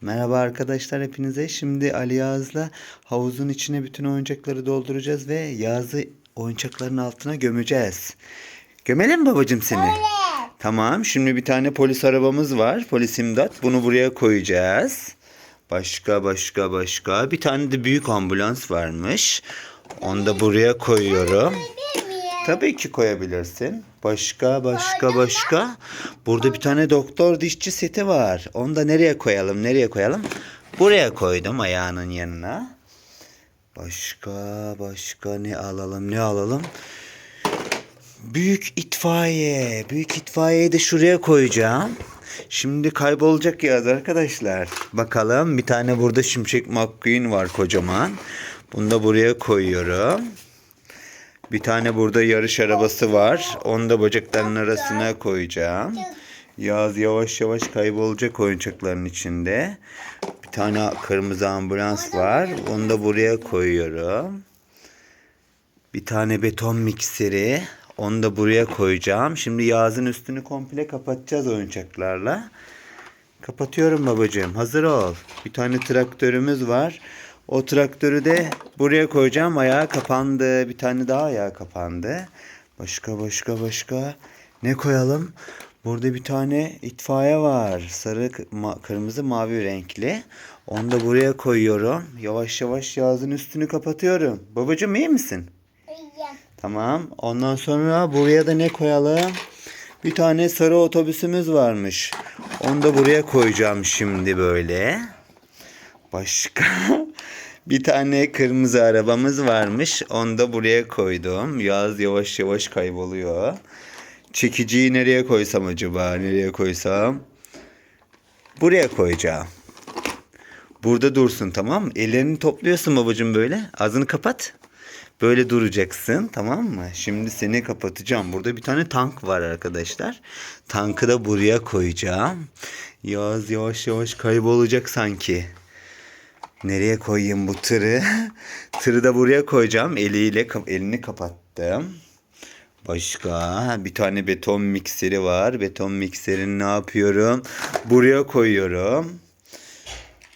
Merhaba arkadaşlar hepinize. Şimdi Ali Yağız'la havuzun içine bütün oyuncakları dolduracağız ve Yağız'ı oyuncakların altına gömeceğiz. Gömelim mi babacığım seni? Tamam. Şimdi bir tane polis arabamız var. Polis imdat. Bunu buraya koyacağız. Başka başka başka. Bir tane de büyük ambulans varmış. Onu da buraya koyuyorum. Tabii ki koyabilirsin. Başka başka başka. Burada bir tane doktor dişçi seti var. Onu da nereye koyalım? Nereye koyalım? Buraya koydum ayağının yanına. Başka başka ne alalım? Ne alalım? Büyük itfaiye. Büyük itfaiyeyi de şuraya koyacağım. Şimdi kaybolacak yaz arkadaşlar. Bakalım bir tane burada Şimşek McQueen var kocaman. Bunu da buraya koyuyorum. Bir tane burada yarış arabası var. Onu da bacaklarının arasına koyacağım. Yaz yavaş yavaş kaybolacak oyuncakların içinde. Bir tane kırmızı ambulans var. Onu da buraya koyuyorum. Bir tane beton mikseri. Onu da buraya koyacağım. Şimdi Yağız'ın üstünü komple kapatacağız oyuncaklarla. Kapatıyorum babacığım. Hazır ol. Bir tane traktörümüz var. O traktörü de buraya koyacağım. Ayağı kapandı. Bir tane daha ayağı kapandı. Başka başka başka. Ne koyalım? Burada bir tane itfaiye var. Sarı, ma- kırmızı, mavi renkli. Onu da buraya koyuyorum. Yavaş yavaş Yağız'ın üstünü kapatıyorum. Babacığım iyi misin? Tamam. Ondan sonra buraya da ne koyalım? Bir tane sarı otobüsümüz varmış. Onu da buraya koyacağım şimdi böyle. Başka bir tane kırmızı arabamız varmış. Onu da buraya koydum. Yaz yavaş yavaş kayboluyor. Çekiciyi nereye koysam acaba? Nereye koysam? Buraya koyacağım. Burada dursun tamam mı? Ellerini topluyorsun babacığım böyle. Ağzını kapat. Böyle duracaksın tamam mı? Şimdi seni kapatacağım. Burada bir tane tank var arkadaşlar. Tankı da buraya koyacağım. Yağız yavaş yavaş kaybolacak sanki. Nereye koyayım bu tırı? Tırı da buraya koyacağım. Eliyle elini kapattım. Başka bir tane beton mikseri var. Beton mikserini ne yapıyorum? Buraya koyuyorum.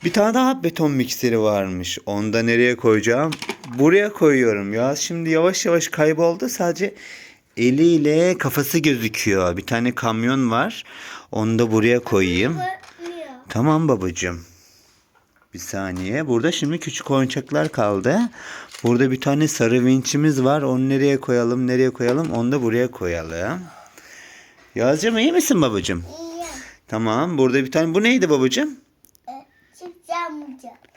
Bir tane daha beton mikseri varmış. Onu da nereye koyacağım? Buraya koyuyorum ya. Şimdi yavaş yavaş kayboldu. Sadece eliyle kafası gözüküyor. Bir tane kamyon var. Onu da buraya koyayım. Tamam babacığım. Bir saniye. Burada şimdi küçük oyuncaklar kaldı. Burada bir tane sarı vinçimiz var. Onu nereye koyalım? Nereye koyalım? Onu da buraya koyalım. Yazcığım iyi misin babacığım? Tamam. Burada bir tane. Bu neydi babacığım?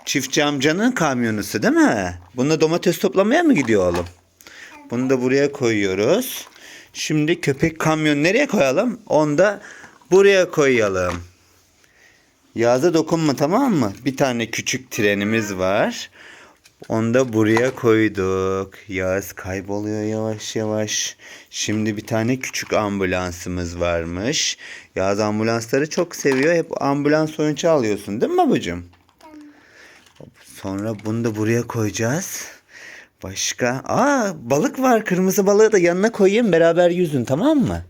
Çiftçi amcanın kamyonusu değil mi? Bununla domates toplamaya mı gidiyor oğlum? Bunu da buraya koyuyoruz. Şimdi köpek kamyon nereye koyalım? Onu da buraya koyalım. Yağda dokunma tamam mı? Bir tane küçük trenimiz var. Onu da buraya koyduk. Yağız kayboluyor yavaş yavaş. Şimdi bir tane küçük ambulansımız varmış. Yağız ambulansları çok seviyor. Hep ambulans oyuncağı alıyorsun değil mi babacığım? Sonra bunu da buraya koyacağız. Başka? Aa balık var. Kırmızı balığı da yanına koyayım. Beraber yüzün tamam mı?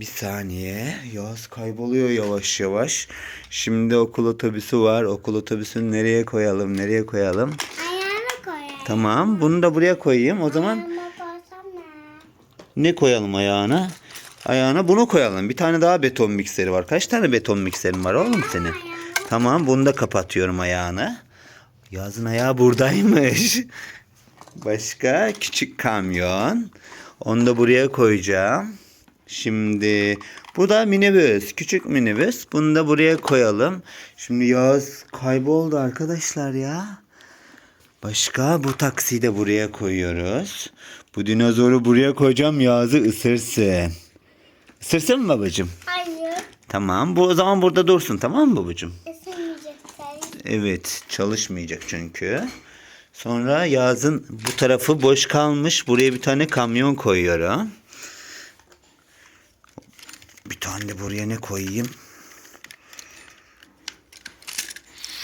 Bir saniye. Yaz kayboluyor yavaş yavaş. Şimdi okul otobüsü var. Okul otobüsünü nereye koyalım? Nereye koyalım? Ayağını koy. Tamam. Bunu da buraya koyayım. O zaman ne koyalım ayağına? Ayağına bunu koyalım. Bir tane daha beton mikseri var. Kaç tane beton mikserin var oğlum senin? Tamam bunu da kapatıyorum ayağını. Yazın ayağı buradaymış. Başka küçük kamyon. Onu da buraya koyacağım. Şimdi bu da minibüs. Küçük minibüs. Bunu da buraya koyalım. Şimdi Yağız kayboldu arkadaşlar ya. Başka bu taksiyi de buraya koyuyoruz. Bu dinozoru buraya koyacağım Yağız'ı ısırsın. Isırsın mı babacığım? Hayır. Tamam. Bu o zaman burada dursun tamam mı babacığım? Isınmayacaksın. Evet çalışmayacak çünkü. Sonra Yağız'ın bu tarafı boş kalmış. Buraya bir tane kamyon koyuyorum. Bir tane de buraya ne koyayım?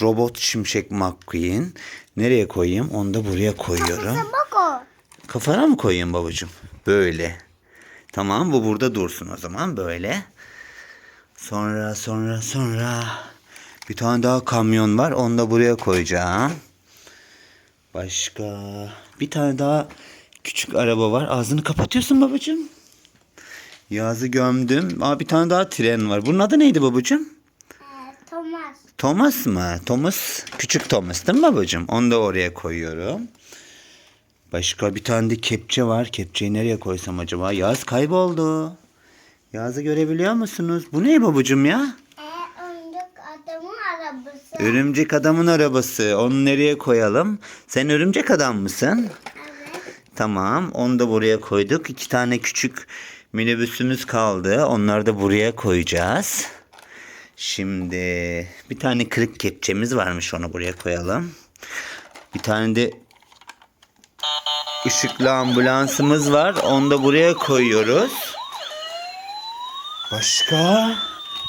Robot Şimşek McQueen. Nereye koyayım? Onu da buraya koyuyorum. Kafana mı koyayım babacığım? Böyle. Tamam bu burada dursun o zaman böyle. Sonra sonra sonra bir tane daha kamyon var. Onu da buraya koyacağım. Başka bir tane daha küçük araba var. Ağzını kapatıyorsun babacığım. Yazı gömdüm. Aa, bir tane daha tren var. Bunun adı neydi babacığım? Ee, Thomas. Thomas mı? Thomas, küçük Thomas değil mi babacığım? Onu da oraya koyuyorum. Başka bir tane de kepçe var. Kepçeyi nereye koysam acaba? Yaz kayboldu. Yazı görebiliyor musunuz? Bu ne babacığım ya? Ee, oyuncak adamın arabası. Örümcek adamın arabası. Onu nereye koyalım? Sen örümcek adam mısın? Evet. Tamam. Onu da buraya koyduk. İki tane küçük minibüsümüz kaldı. Onları da buraya koyacağız. Şimdi bir tane kırık kepçemiz varmış. Onu buraya koyalım. Bir tane de ışıklı ambulansımız var. Onu da buraya koyuyoruz. Başka?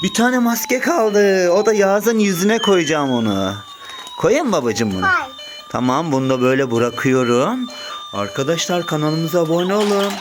Bir tane maske kaldı. O da Yağız'ın yüzüne koyacağım onu. Koyayım babacığım bunu? Tamam bunu da böyle bırakıyorum. Arkadaşlar kanalımıza abone olun.